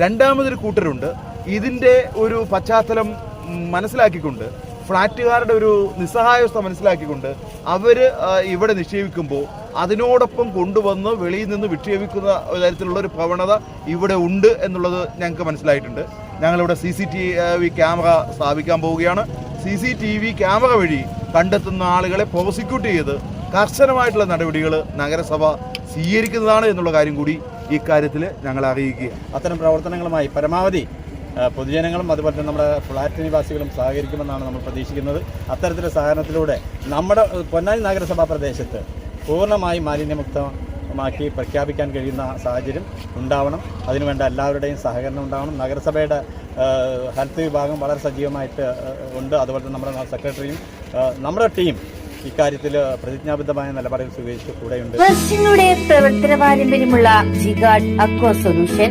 രണ്ടാമതൊരു കൂട്ടരുണ്ട്. ഇതിന്റെ ഒരു പശ്ചാത്തലം മനസ്സിലാക്കിക്കൊണ്ട് ഫ്ലാറ്റുകാരുടെ ഒരു നിസ്സഹായാവസ്ഥ മനസ്സിലാക്കിക്കൊണ്ട് അവർ ഇവിടെ നിക്ഷേപിക്കുമ്പോൾ അതിനോടൊപ്പം കൊണ്ടുവന്ന് വെളിയിൽ നിന്ന് വിക്ഷേപിക്കുന്ന തരത്തിലുള്ള ഒരു പ്രവണത ഇവിടെ ഉണ്ട് എന്നുള്ളത് ഞങ്ങൾക്ക് മനസ്സിലായിട്ടുണ്ട്. ഞങ്ങളിവിടെ C C T V camera സ്ഥാപിക്കാൻ പോവുകയാണ്. C C T V camera വഴി കണ്ടെത്തുന്ന ആളുകളെ പ്രോസിക്യൂട്ട് ചെയ്ത് കർശനമായിട്ടുള്ള നടപടികൾ നഗരസഭ സ്വീകരിക്കുന്നതാണ് എന്നുള്ള കാര്യം കൂടി ഇക്കാര്യത്തിൽ ഞങ്ങൾ അറിയിക്കുക അത്തരം പ്രവർത്തനങ്ങളുമായി പരമാവധി പൊതുജനങ്ങളും അതുപോലെ തന്നെ നമ്മുടെ ഫ്ലാറ്റ് നിവാസികളും സഹകരിക്കുമെന്നാണ് നമ്മൾ പ്രതീക്ഷിക്കുന്നത്. അത്തരത്തിലെ സഹകരണത്തിലൂടെ നമ്മുടെ പൊന്നാനി നഗരസഭാ പ്രദേശത്ത് പൂർണമായി മാലിന്യമുക്തമാക്കി പ്രഖ്യാപിക്കാൻ കഴിയുന്ന സാഹചര്യം ഉണ്ടാവണം. അതിനുവേണ്ട എല്ലാവരുടെയും സഹകരണം ഉണ്ടാവണം. നഗരസഭയുടെ ഹെൽത്ത് വിഭാഗം വളരെ സജീവമായിട്ട് ഉണ്ട്. അതുപോലെ തന്നെ നമ്മുടെ സെക്രട്ടറിയും നമ്മുടെ ടീം ഇക്കാര്യത്തിൽ പ്രതിജ്ഞാബദ്ധമായ നിലപാടുകൾ സ്വീകരിച്ച് കൂടെയുണ്ട്. വർഷങ്ങളുടെ പ്രവർത്തന പാരമ്പര്യമുള്ള Jigad aqua solution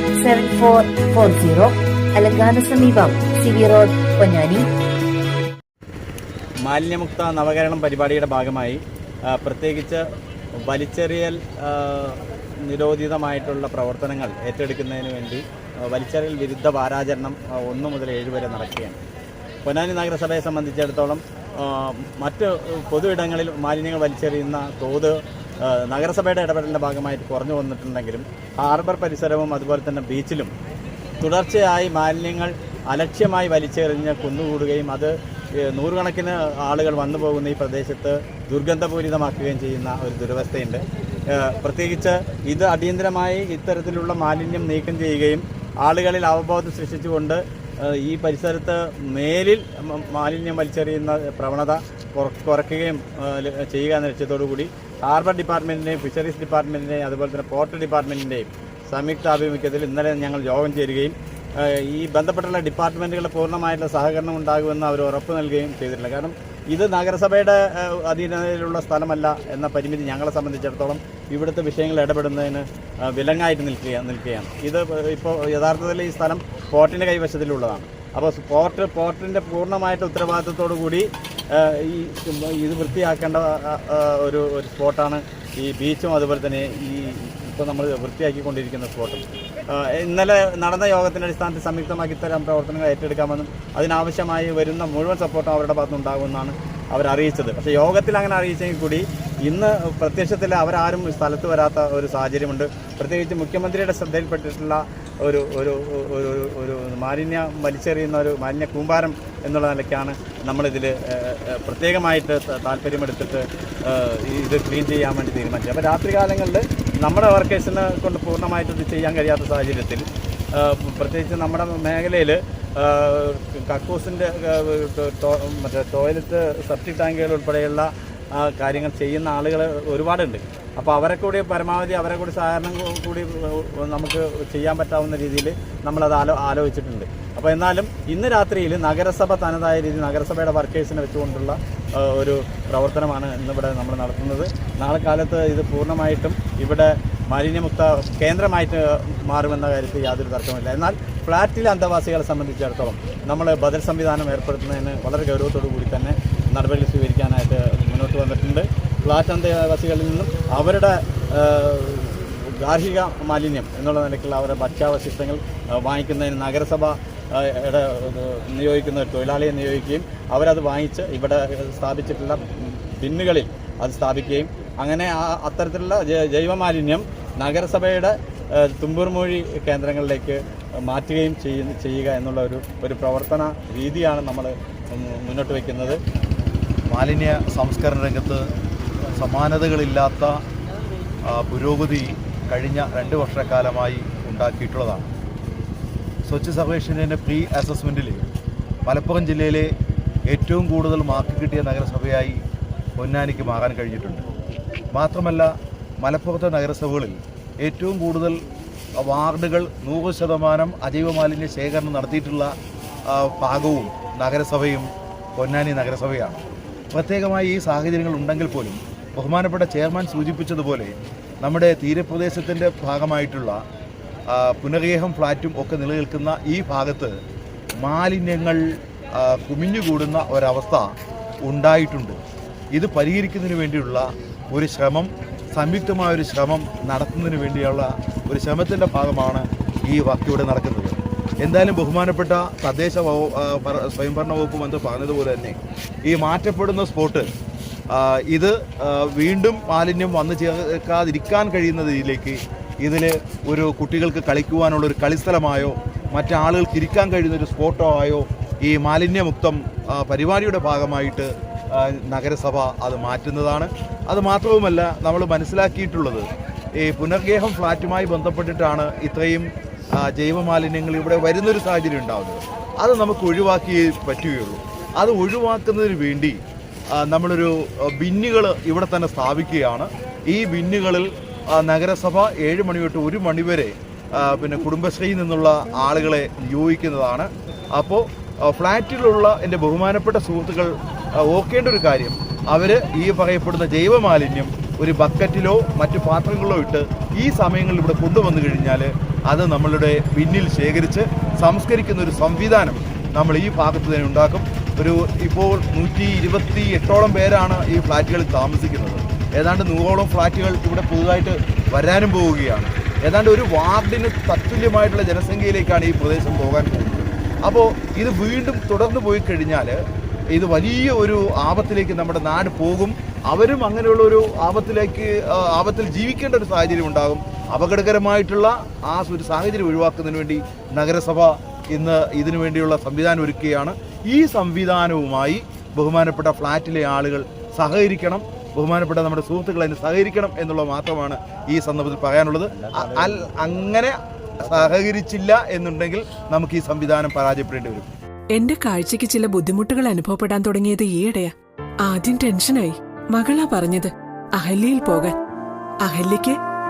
seven four four zero അലങ്കാന സമീപം സി വി റോഡ് പൊന്നാനി. മാലിന്യമുക്ത നവകരണം പരിപാടിയുടെ ഭാഗമായി പ്രത്യേകിച്ച് വലിച്ചെറിയൽ നിരോധിതമായിട്ടുള്ള പ്രവർത്തനങ്ങൾ ഏറ്റെടുക്കുന്നതിന് വേണ്ടി വലിച്ചെറിയൽ വിരുദ്ധ വാരാചരണം ഒന്ന് മുതൽ ഏഴ് വരെ നടക്കുകയാണ്. പൊന്നാനി നഗരസഭയെ സംബന്ധിച്ചിടത്തോളം മറ്റ് പൊതു ഇടങ്ങളിൽ മാലിന്യങ്ങൾ വലിച്ചെറിയുന്ന തോത് നഗരസഭയുടെ ഇടപെടലിന്റെ ഭാഗമായിട്ട് കുറഞ്ഞു വന്നിട്ടുണ്ടെങ്കിലും ഹാർബർ പരിസരവും അതുപോലെ തന്നെ ബീച്ചിലും തുടർച്ചയായി മാലിന്യങ്ങൾ അലക്ഷ്യമായി വലിച്ചെറിഞ്ഞ് കുന്നുകൂടുകയും അത് നൂറുകണക്കിന് ആളുകൾ വന്നു പോകുന്ന ഈ പ്രദേശത്ത് ദുർഗന്ധപൂരിതമാക്കുകയും ചെയ്യുന്ന ഒരു ദുരവസ്ഥയുണ്ട്. പ്രത്യേകിച്ച് ഇത് അടിയന്തരമായി ഇത്തരത്തിലുള്ള മാലിന്യം നീക്കം ചെയ്യുകയും ആളുകളിൽ അവബോധം സൃഷ്ടിച്ചുകൊണ്ട് ഈ പരിസരത്ത് മേലിൽ മാലിന്യം വലിച്ചെറിയുന്ന പ്രവണത കുറ- കുറയ്ക്കുകയും ചെയ്യുക എന്ന ലക്ഷ്യത്തോടു കൂടി ഹാർബർ ഡിപ്പാർട്ട്മെന്റിന്റെയും ഫിഷറീസ് ഡിപ്പാർട്ട്മെന്റിന്റെയും അതുപോലെ തന്നെ പോർട്ട് ഡിപ്പാർട്ട്മെന്റിന്റെയും സംയുക്ത ആഭിമുഖ്യത്തിൽ ഇന്നലെ ഞങ്ങൾ യോഗം ചേരുകയും ഈ ബന്ധപ്പെട്ടുള്ള ഡിപ്പാർട്ട്മെന്റുകളുടെ പൂർണമായിട്ടുള്ള സഹകരണം ഉണ്ടാകുമെന്ന് അവർ ഉറപ്പ് നൽകുകയും ചെയ്തിട്ടില്ല കാരണം ഇത് നഗരസഭയുടെ അധീനതയിലുള്ള സ്ഥലമല്ല എന്ന പരിമിതി ഞങ്ങളെ സംബന്ധിച്ചിടത്തോളം ഇവിടുത്തെ വിഷയങ്ങൾ ഇടപെടുന്നതിന് വിലങ്ങായിട്ട് നിൽക്കുക നിൽക്കുകയാണ്. ഇത് ഇപ്പോൾ യഥാർത്ഥത്തിൽ ഈ സ്ഥലം പോർട്ടിന്റെ കൈവശത്തിലുള്ളതാണ്. അപ്പോൾ പോർട്ട് പോർട്ടിന്റെ പൂർണമായിട്ട് ഉത്തരവാദിത്തത്തോടു കൂടി ഈ ഇത് വൃത്തിയാക്കേണ്ട ഒരു ഒരു സ്പോട്ടാണ് ഈ ബീച്ചും അതുപോലെ തന്നെ ഈ ഇപ്പോൾ നമ്മൾ വൃത്തിയാക്കിക്കൊണ്ടിരിക്കുന്ന സ്പോട്ടും. ഇന്നലെ നടന്ന യോഗത്തിന്റെ അടിസ്ഥാനത്തിൽ സംയുക്തമാക്കി ഇത്തരം പ്രവർത്തനങ്ങൾ ഏറ്റെടുക്കാമെന്നും അതിനാവശ്യമായി വരുന്ന മുഴുവൻ സപ്പോർട്ടും അവരുടെ ഭാഗത്ത് ഉണ്ടാകുമെന്നാണ് അവർ അറിയിച്ചത്. പക്ഷേ യോഗത്തിൽ അങ്ങനെ അറിയിച്ചെങ്കിൽ കൂടി ഇന്ന് പ്രത്യക്ഷത്തിൽ അവരാരും സ്ഥലത്ത് വരാത്ത ഒരു സാഹചര്യമുണ്ട്. പ്രത്യേകിച്ച് മുഖ്യമന്ത്രിയുടെ ശ്രദ്ധയിൽപ്പെട്ടിട്ടുള്ള ഒരു ഒരു ഒരു ഒരു- മാലിന്യ വലിച്ചെറിയുന്ന ഒരു മാലിന്യ കൂമ്പാരം എന്നുള്ള നിലയ്ക്കാണ് നമ്മളിതിൽ പ്രത്യേകമായിട്ട് താല്പര്യമെടുത്തിട്ട് ഇത് ക്ലീൻ ചെയ്യാൻ വേണ്ടി തീരുമാനിച്ചത്. അപ്പോൾ രാത്രികാലങ്ങളിൽ നമ്മുടെ വർക്കേഴ്സിനെ കൊണ്ട് പൂർണമായിട്ട് ഇത് ചെയ്യാൻ കഴിയാത്ത സാഹചര്യത്തിൽ പ്രത്യേകിച്ച് നമ്മുടെ മേഖലയിൽ കക്കൂസിന്റെ മറ്റേ ടോയ്ലറ്റ് സെപ്റ്റിക് ടാങ്കുകൾ ഉൾപ്പെടെയുള്ള കാര്യങ്ങൾ ചെയ്യുന്ന ആളുകൾ ഒരുപാടുണ്ട്. അപ്പോൾ അവരെ കൂടി പരമാവധി അവരെ കൂടി സഹകരണം കൂടി നമുക്ക് ചെയ്യാൻ പറ്റാവുന്ന രീതിയിൽ നമ്മളത് ആലോ ആലോചിച്ചിട്ടുണ്ട്. അപ്പോൾ എന്നാലും ഇന്ന് രാത്രിയിൽ നഗരസഭ തനതായ രീതിയിൽ നഗരസഭയുടെ വർക്കേഴ്സിനെ വെച്ചുകൊണ്ടുള്ള ഒരു പ്രവർത്തനമാണ് ഇന്നിവിടെ നമ്മൾ നടത്തുന്നത്. നാളെ കാലത്ത് ഇത് പൂർണമായിട്ടും ഇവിടെ മാലിന്യമുക്ത കേന്ദ്രമായിട്ട് മാറുമെന്ന കാര്യത്തിൽ യാതൊരു തർക്കമില്ല എന്നാൽ ഫ്ലാറ്റിലെ അന്തവാസികളെ സംബന്ധിച്ചിടത്തോളം നമ്മൾ ബദൽ സംവിധാനം ഏർപ്പെടുത്തുന്നതിന് വളരെ ഗൗരവത്തോടു കൂടി തന്നെ നടപടി സ്വീകരിക്കാനായിട്ട് മുന്നോട്ട് വന്നിട്ടുണ്ട്. ഫ്ലാറ്റ് അന്തേവാസികളിൽ നിന്നും അവരുടെ ഗാർഹിക മാലിന്യം എന്നുള്ള നിലയ്ക്കുള്ള അവരുടെ ഭക്ഷ്യാവശിഷ്ടങ്ങൾ വാങ്ങിക്കുന്നതിന് നഗരസഭ നിയോഗിക്കുന്ന തൊഴിലാളിയെ നിയോഗിക്കുകയും അവരത് വാങ്ങിച്ച് ഇവിടെ സ്ഥാപിച്ചിട്ടുള്ള ബിന്നുകളിൽ അത് സ്ഥാപിക്കുകയും അങ്ങനെ ആ അത്തരത്തിലുള്ള ജൈവമാലിന്യം നഗരസഭയുടെ തുമ്പൂർമൊഴി കേന്ദ്രങ്ങളിലേക്ക് മാറ്റുകയും ചെയ്യുക എന്നുള്ള ഒരു ഒരു പ്രവർത്തന രീതിയാണ് നമ്മൾ മുന്നോട്ട് വയ്ക്കുന്നത്. മാലിന്യ സംസ്കരണ രംഗത്ത് സമാനതകളില്ലാത്ത പുരോഗതി കഴിഞ്ഞ രണ്ട് വർഷക്കാലമായി ഉണ്ടാക്കിയിട്ടുള്ളതാണ്. സ്വച്ഛ് സർവേക്ഷന്റെ പ്രീ അസസ്മെന്റിൽ മലപ്പുറം ജില്ലയിലെ ഏറ്റവും കൂടുതൽ മാർക്ക് കിട്ടിയ നഗരസഭയായി പൊന്നാനിക്ക് മാറാൻ കഴിഞ്ഞിട്ടുണ്ട്. മാത്രമല്ല മലപ്പുറത്തെ നഗരസഭകളിൽ ഏറ്റവും കൂടുതൽ വാർഡുകൾ നൂറ് ശതമാനം അജൈവ മാലിന്യ ശേഖരണം നടത്തിയിട്ടുള്ള ഭാഗവും നഗരസഭയും പൊന്നാനി നഗരസഭയാണ്. പ്രത്യേകമായി ഈ സാഹചര്യങ്ങൾ ഉണ്ടെങ്കിൽ പോലും ബഹുമാനപ്പെട്ട ചെയർമാൻ സൂചിപ്പിച്ചതുപോലെ നമ്മുടെ തീരപ്രദേശത്തിന്റെ ഭാഗമായിട്ടുള്ള പുനഗേഹം ഫ്ലാറ്റും ഒക്കെ നിലനിൽക്കുന്ന ഈ ഭാഗത്ത് മാലിന്യങ്ങൾ കുമിഞ്ഞുകൂടുന്ന ഒരവസ്ഥ ഉണ്ടായിട്ടുണ്ട്. ഇത് പരിഹരിക്കുന്നതിന് വേണ്ടിയുള്ള ഒരു ശ്രമം സംയുക്തമായ ഒരു ശ്രമം നടത്തുന്നതിന് വേണ്ടിയുള്ള ഒരു ശ്രമത്തിന്റെ ഭാഗമാണ് ഈ വാക്കിവിടെ നടക്കുന്നത്. എന്തായാലും ബഹുമാനപ്പെട്ട തദ്ദേശ സ്വയംഭരണ വകുപ്പ് മന്ത്രി പറഞ്ഞതുപോലെ തന്നെ ഈ മാറ്റപ്പെടുന്ന സ്പോട്ട് ഇത് വീണ്ടും മാലിന്യം വന്നു ചേർക്കാതിരിക്കാൻ കഴിയുന്ന രീതിയിലേക്ക് ഇതിൽ ഒരു കുട്ടികൾക്ക് കളിക്കുവാനുള്ള ഒരു കളിസ്ഥലമായോ മറ്റാളുകൾക്ക് ഇരിക്കാൻ കഴിയുന്ന ഒരു സ്പോട്ടോ ആയോ ഈ മാലിന്യമുക്തം പരിപാടിയുടെ ഭാഗമായിട്ട് നഗരസഭ അത് മാറ്റുന്നതാണ്. അത് മാത്രവുമല്ല നമ്മൾ മനസ്സിലാക്കിയിട്ടുള്ളത് ഈ പുനർഗേഹം ഫ്ലാറ്റുമായി ബന്ധപ്പെട്ടിട്ടാണ് ഇത്രയും ആ, ജൈവ മാലിന്യങ്ങൾ ഇവിടെ വരുന്നൊരു സാഹചര്യം ഉണ്ടാകുന്നത് അത് നമുക്ക് ഒഴിവാക്കിയേ പറ്റുകയുള്ളൂ. അത് ഒഴിവാക്കുന്നതിന് വേണ്ടി നമ്മളൊരു ബിന്നുകൾ ഇവിടെ തന്നെ സ്ഥാപിക്കുകയാണ്. ഈ ബിന്നുകളിൽ നഗരസഭ ഏഴ് മണി തൊട്ട് ഒരു മണി വരെ പിന്നെ കുടുംബശ്രീയിൽ നിന്നുള്ള ആളുകളെ നിയോഗിക്കുന്നതാണ്. അപ്പോൾ ഫ്ലാറ്റിലുള്ള എന്റെ ബഹുമാനപ്പെട്ട സുഹൃത്തുക്കൾ ഓക്കേണ്ട ഒരു കാര്യം. അവർ ഈ പറയപ്പെടുന്ന ജൈവമാലിന്യം ഒരു ബക്കറ്റിലോ മറ്റു പാത്രങ്ങളിലോ ഇട്ട് ഈ സമയങ്ങളിൽ ഇവിടെ കൊണ്ടുവന്നു കഴിഞ്ഞാൽ അത് നമ്മളുടെ പിന്നിൽ ശേഖരിച്ച് സംസ്കരിക്കുന്ന ഒരു സംവിധാനം നമ്മൾ ഈ ഭാഗത്ത് തന്നെ ഉണ്ടാക്കും. ഒരു ഇപ്പോൾ നൂറ്റി ഇരുപത്തി എട്ടോളം പേരാണ് ഈ ഫ്ലാറ്റുകളിൽ താമസിക്കുന്നത്. ഏതാണ്ട് നൂറോളം ഫ്ലാറ്റുകൾ ഇവിടെ പുതുതായിട്ട് വരാനും പോവുകയാണ്. ഏതാണ്ട് ഒരു വാർഡിന് തത്തുല്യമായിട്ടുള്ള ജനസംഖ്യയിലേക്കാണ് ഈ പ്രദേശം പോകാൻ പോകുന്നത്. അപ്പോൾ ഇത് വീണ്ടും തുടർന്നു പോയി കഴിഞ്ഞാൽ ഇത് വലിയ ഒരു ആപത്തിലേക്ക് നമ്മുടെ നാട് പോകും. അവരും അങ്ങനെയുള്ള ഒരു ആപത്തിലേക്ക് ആപത്തിൽ ജീവിക്കേണ്ട ഒരു സാഹചര്യം ഉണ്ടാകും. അപകടകരമായിട്ടുള്ള ആ ഒരു സാഹചര്യം ഒഴിവാക്കുന്നതിന് വേണ്ടി നഗരസഭ ഇന്ന് ഇതിനു വേണ്ടിയുള്ള സംവിധാനം ഒരുക്കുകയാണ്. ഈ സംവിധാനവുമായി ബഹുമാനപ്പെട്ട ഫ്ലാറ്റിലെ ആളുകൾ സഹകരിക്കണം. ബഹുമാനപ്പെട്ട നമ്മുടെ സുഹൃത്തുക്കൾ അതിന് സഹകരിക്കണം എന്നുള്ളത് മാത്രമാണ് ഈ സന്ദർഭത്തിൽ പറയാനുള്ളത്. അങ്ങനെ സഹകരിച്ചില്ല എന്നുണ്ടെങ്കിൽ നമുക്ക് ഈ സംവിധാനം പരാജയപ്പെടേണ്ടി വരും. എന്റെ കാഴ്ചക്ക് ചില ബുദ്ധിമുട്ടുകൾ അനുഭവപ്പെടാൻ തുടങ്ങിയത് ഈയിടെയാ. ആദ്യം ടെൻഷനായി. മകളാ പറഞ്ഞത് അഹല്യയിൽ പോകാൻ. അഹല്യയ്ക്ക്